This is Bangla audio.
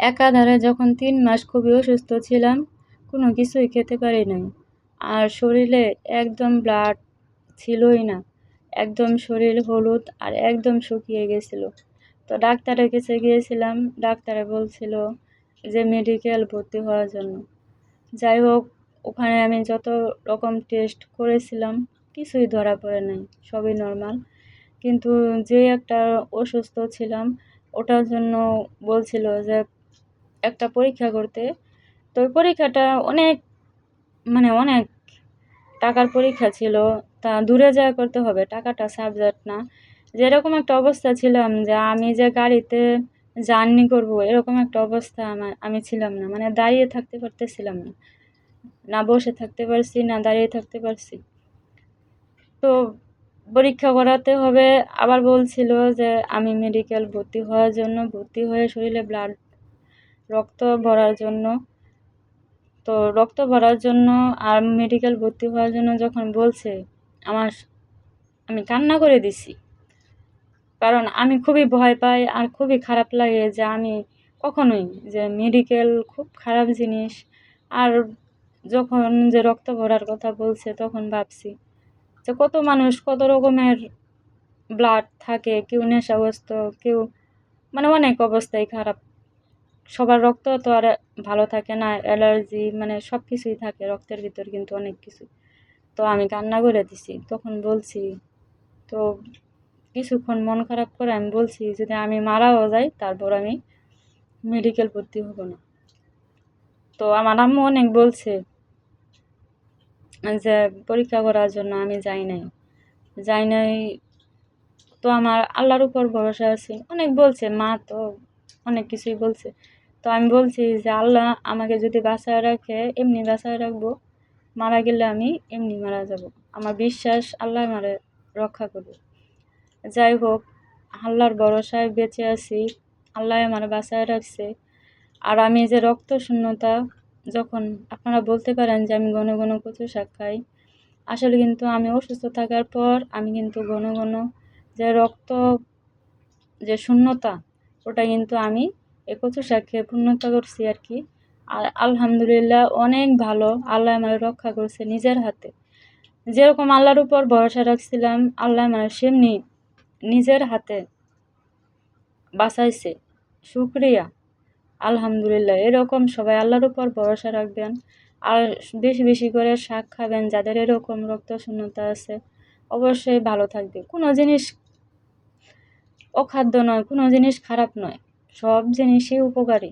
একাধারে যখন তিন মাস খুবই অসুস্থ ছিলাম, কোনো কিছুই খেতে পারি নাই। আর শরীরে একদম ব্লাড ছিলই না। একদম শরীর হলুদ আর একদম শুকিয়ে গেছিল। তো ডাক্তারের কাছে গিয়েছিলাম, ডাক্তারে বলছিল যে মেডিকেল ভর্তি হওয়ার জন্য। যাই হোক, ওখানে আমি যত রকম টেস্ট করেছিলাম, কিছুই ধরা পড়ে নাই, সবই নর্মাল কিন্তু যে একটা অসুস্থ ছিলাম, ওটার জন্য বলছিল যে একটা পরীক্ষা করতে। তো ওই পরীক্ষাটা অনেক মানে অনেক টাকার পরীক্ষা ছিল। তা দূরে যাওয়া করতে হবে, টাকাটা সাবজেক্ট না। যেরকম একটা অবস্থা ছিলাম যে আমি যে গাড়িতে জার্নি করব, এরকম একটা অবস্থা আমার আমি ছিলাম না। মানে দাঁড়িয়ে থাকতে পারতেছিলাম না। না বসে থাকতে পারছি, না দাঁড়িয়ে থাকতে পারছি। তো পরীক্ষা করাতে হবে। আবার বলছিল যে আমি মেডিকেল ভর্তি হওয়ার জন্য ভর্তি হয়ে শরীরে ব্লাড রক্ত ভরার জন্য। তো রক্ত ভরার জন্য আর মেডিকেল ভর্তি হওয়ার জন্য যখন বলছে, আমার আমি কান্না করে দিছি। কারণ আমি খুবই ভয় পাই আর খুবই খারাপ লাগে যে আমি কখনোই যে মেডিকেল খুব খারাপ জিনিস। আর যখন যে রক্ত ভরার কথা বলছে তখন ভাবছি যে কত মানুষ কত রকমের ব্লাড থাকে, কেউ নেশাগ্রস্ত, কেউ মানে অনেক অবস্থাই খারাপ সবার রক্ত তো আর ভালো থাকে না, অ্যালার্জি মানে সব কিছুই থাকে, রক্তের ভিতর কিন্তু অনেক কিছু তো আমি কান্না করে দিছি, তখন বলছি, তো কিছুক্ষণ মন খারাপ করে আমি বলছি, যদি আমি মারাও যাই, তারপর আমি মেডিকেল ভর্তি হব না। তো আমার আম্মু অনেক বলছে যে, পরীক্ষা করার জন্য আমি যাই নাই। যাই নাই তো আমার আল্লাহর উপর ভরসা আছে। অনেক বলছে, মা তো অনেক কিছুই বলছে। তো আমি বলছি যে, আল্লাহ আমাকে যদি বাঁচায় রাখে, এমনি বাঁচায় রাখব। মারা গেলে আমি এমনি মারা যাব। আমার বিশ্বাস আল্লাহ মারে রক্ষা করবে যাই হোক, আল্লাহর ভরসায় বেঁচে আছি। আল্লাহ আমার বাঁচায় রাখছে। আর আমি যে রক্ত শূন্যতা যখন আপনারা বলতে পারেন যে, আমি ঘন ঘন কচু শাক খাই, আসলে কিন্তু আমি অসুস্থ থাকার পর আমি কিন্তু ঘন ঘন যে রক্ত, যে শূন্যতা, ওটা কিন্তু আমি এ কচু শাক খেয়ে পূর্ণতা করছি আর কি। আর আলহামদুলিল্লাহ অনেক ভালো, আল্লাহ আমার রক্ষা করছে নিজের হাতে। যেরকম আল্লাহর উপর ভরসা রাখছিলাম, আল্লাহ আমার সেমনি নিজের হাতে বাঁচাইছে। শুক্রিয়া। আলহামদুলিল্লাহ, এরকম সবাই আল্লাহর উপর ভরসা রাখবেন। আর বেশি বেশি করে শাক খাবেন যাদের এরকম রক্ত শূন্যতা আছে। অবশ্যই ভালো থাকবে। কোনো জিনিস অখাদ্য নয়, কোনো জিনিস খারাপ নয়। সব জিনিসই উপকারী।